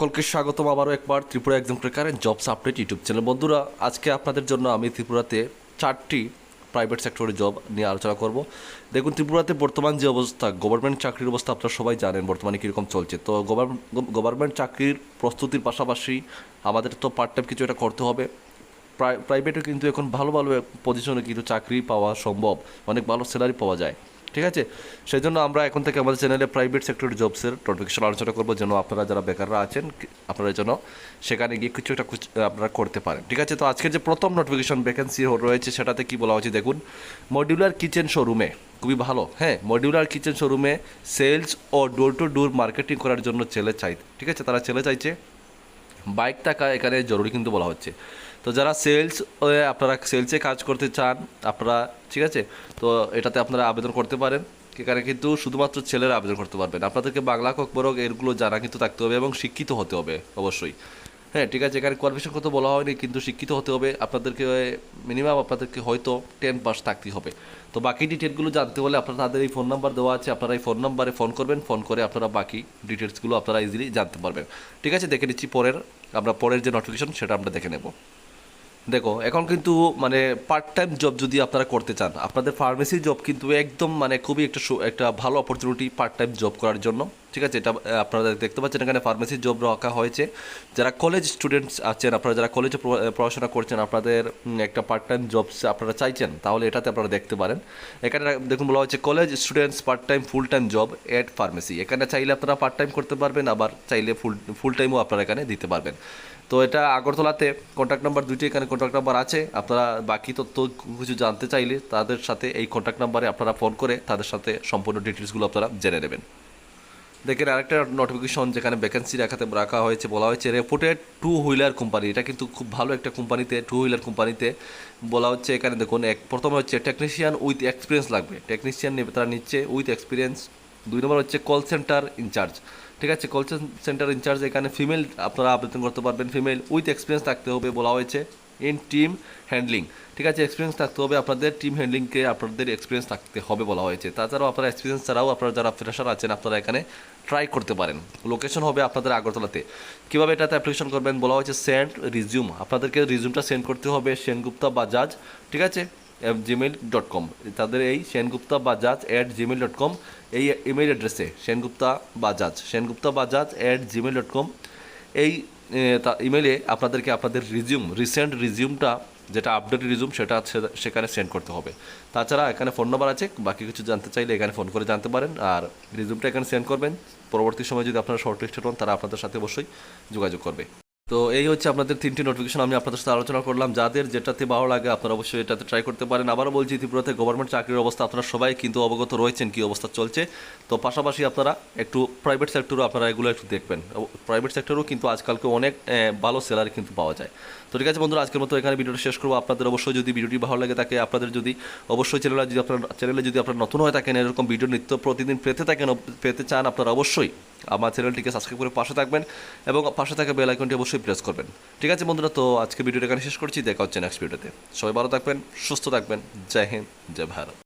সকলকে স্বাগতম আবারও একবার। ত্রিপুরা একদম current jobs update YouTube channel বন্ধুরা, আজকে আপনাদের জন্য আমি ত্রিপুরাতে চারটি প্রাইভেট সেক্টরে জব নিয়ে আলোচনা করব। দেখুন, ত্রিপুরাতে বর্তমান যে অবস্থা গভর্নমেন্ট চাকরির অবস্থা আপনারা সবাই জানেন বর্তমানে কীরকম চলছে। তো গভর্নমেন্ট চাকরির প্রস্তুতির পাশাপাশি আমাদের তো পার্ট টাইম কিছু একটা করতে হবে। প্রাই- প্রাইভেটে কিন্তু এখন ভালো ভালো পজিশনে কিন্তু চাকরি পাওয়া সম্ভব। অনেক ভালো স্যালারি পাওয়া যায়। ঠিক আছে? সেই জন্য আমরা এখন থেকে আমাদের চ্যানেলে প্রাইভেট সেক্টর জবসের নোটিফিকেশন আলোচনা করব। যেন আপনারা যারা বেকাররা আছেন, আপনারা যেন সেখানে গিয়ে কিছু একটা আপনারা করতে পারেন। ঠিক আছে? তো আজকের যে প্রথম নোটিফিকেশন ভ্যাকেন্সি রয়েছে, সেটাতে কি বলা হয়েছে দেখুন? মডিউলার কিচেন শোরুমে খুবই ভালো। হ্যাঁ মডিউলার কিচেন শোরুমে সেলস ও ডোর টু ডোর মার্কেটিং করার জন্য ছেলে চাই ঠিক আছে? তারা ছেলে চাইছে। বাইক টাকা এখানে জরুরি কিন্তু বলা হচ্ছে। তো যারা সেলস আপনারা সেলসে কাজ করতে চান, আপনারা, ঠিক আছে? তো এটাতে আপনারা আবেদন করতে পারেন। এখানে কিন্তু শুধুমাত্র ছেলেরা আবেদন করতে পারবেন আপনাদেরকে বাংলা কক বরক এরগুলো জানা কিন্তু থাকতে হবে এবং শিক্ষিত হতে হবে, অবশ্যই। হ্যাঁ ঠিক আছে, এখানে কোয়ালিফিকেশন কথা বলা হয়নি, কিন্তু শিক্ষিত হতে হবে। আপনাদেরকে মিনিমাম আপনাদেরকে হয়তো টেন পাস থাকতেই হবে। তো বাকি ডিটেলগুলো জানতে হলে আপনারা তাদের এই ফোন নাম্বার দেওয়া আছে, আপনারা এই ফোন নাম্বারে ফোন করবেন ফোন করে আপনারা বাকি ডিটেলসগুলো আপনারা ইজিলি জানতে পারবেন। ঠিক আছে, দেখে নিচ্ছি পরের, আমরা পরের যে নোটিফিকেশন সেটা আমরা দেখে নেব। দেখো, এখন কিন্তু মানে পার্ট টাইম জব যদি আপনারা করতে চান, আপনাদের ফার্মেসি জব কিন্তু একদম মানে খুবই একটা একটা ভালো অপরচুনিটি পার্ট টাইম জব করার জন্য। ঠিক আছে, এটা আপনারা দেখতে পাচ্ছেন এখানে ফার্মেসি জব রাখা হয়েছে। যারা কলেজ স্টুডেন্টস আছেন, আপনারা যারা কলেজে পড়াশোনা করছেন, আপনাদের একটা পার্ট টাইম জব আপনারা চাইছেন, তাহলে এটাতে আপনারা দেখতে পারেন। এখানে দেখুন বলা হচ্ছে college students part time full time job at pharmacy এখানে চাইলে আপনারা পার্ট টাইম করতে পারবেন, আবার চাইলে ফুল ফুল টাইমও আপনারা এখানে দিতে পারবেন। তো এটা আগরতলাতে কন্ট্যাক্ট নাম্বার দুইটি, এখানে কন্ট্যাক্ট নাম্বার আছে। আপনারা বাকি তথ্য কিছু জানতে চাইলে তাদের সাথে এই কন্ট্যাক্ট নাম্বারে আপনারা ফোন করে তাদের সাথে সম্পূর্ণ ডিটেলসগুলো আপনারা জেনে নেবেন। দেখেন আরেকটা নোটিফিকেশন যেখানে ভ্যাকেন্সি রাখাতে রাখা হয়েছে, বলা হয়েছে রেপুটেড টু হুইলার কোম্পানি এটা কিন্তু খুব ভালো একটা কোম্পানিতে টু হুইলার কোম্পানিতে বলা হচ্ছে এখানে দেখুন, এক, প্রথমে হচ্ছে টেকনিশিয়ান উইথ এক্সপিরিয়েন্স লাগবে। টেকনিশিয়ান নেবে তারা নিচ্ছে উইথ এক্সপিরিয়েন্স দুই নম্বর হচ্ছে কল সেন্টার ইনচার্জ ঠিক আছে কল সেন্টার ইনচার্জ এখানে ফিমেল আপনারা আবেদন করতে পারবেন ফিমেল উইথ এক্সপিরিয়েন্স থাকতে হবে বলা হয়েছে। ইন টিম হ্যান্ডলিং ঠিক আছে এক্সপিরিয়েন্স থাকতে হবে আপনাদের টিম হ্যান্ডলিংকে আপনাদের এক্সপিরিয়েন্স থাকতে হবে বলা হয়েছে। তাছাড়াও আপনারা এক্সপিরিয়েন্স ছাড়াও আপনারা যারা ফ্রেশার আছেন, আপনারা এখানে ট্রাই করতে পারেন। লোকেশন হবে আপনাদের আগরতলাতে। কীভাবে এটাতে অ্যাপ্লিকেশন করবেন বলা হয়েছে সেন্ড রিজিউম আপনাদেরকে রিজিউমটা সেন্ড করতে হবে সেনগুপ্তা বাজাজ, ঠিক আছে জিমেল ডট কম তাদের এই Sengupta Bajaj at Gmail dot com এই ইমেল অ্যাড্রেসে Sengupta Bajaj Sengupta Bajaj at Gmail dot com এই ইমেলে আপনাদেরকে আপনাদের রিজিউম রিসেন্ট রিজিউমটা যেটা আপডেট রিজিউম সেটা সেখানে সেন্ড করতে হবে। তাছাড়া এখানে ফোন নাম্বার আছে, বাকি কিছু জানতে চাইলে এখানে ফোন করে জানতে পারেন, আর রিজিউমটা এখানে সেন্ড করবেন। পরবর্তী সময় যদি আপনারা শর্ট লিস্টেড হন, তারা আপনাদের সাথে অবশ্যই যোগাযোগ করবে। তো এই হচ্ছে আপনাদের তিনটি নোটিফিকেশন আমি আপনাদের সাথে আলোচনা করলাম। যাদের যেটাতে ভালো লাগে আপনারা অবশ্যই এটাতে ট্রাই করতে পারেন। আবারও বলছি, ত্রিপুরাতে গভর্নমেন্ট চাকরির অবস্থা আপনারা সবাই কিন্তু অবগত রয়েছেন কী অবস্থা চলছে। তো পাশাপাশি আপনারা একটু প্রাইভেট সেক্টরও আপনারা এগুলো একটু দেখবেন। প্রাইভেট সেক্টরেও কিন্তু আজকালকে অনেক ভালো স্যালারি কিন্তু পাওয়া যায়। তো ঠিক আছে বন্ধুরা, আজকের মতো এখানে ভিডিওটা শেষ করব। আপনাদের অবশ্যই যদি ভিডিওটি ভালো লাগে থাকে, আপনাদের যদি অবশ্যই চ্যানেলে যদি আপনার চ্যানেলে যদি আপনারা নতুন হয়ে থাকেন, এরকম ভিডিও নিত্য প্রতিদিন পেতে থাকেন, পেতে চান, আপনারা অবশ্যই আমার চ্যানেলটিকে সাবস্ক্রাইব করে পাশে থাকবেন এবং পাশে থাকা বেল আইকনটি অবশ্যই প্রেস করবেন। ঠিক আছে বন্ধুরা, তো আজকে ভিডিওটা এখানে শেষ করছি। দেখা হচ্ছে নেক্সট ভিডিওতে সবাই ভালো থাকবেন, সুস্থ থাকবেন। জয় হিন্দ, জয় ভারত।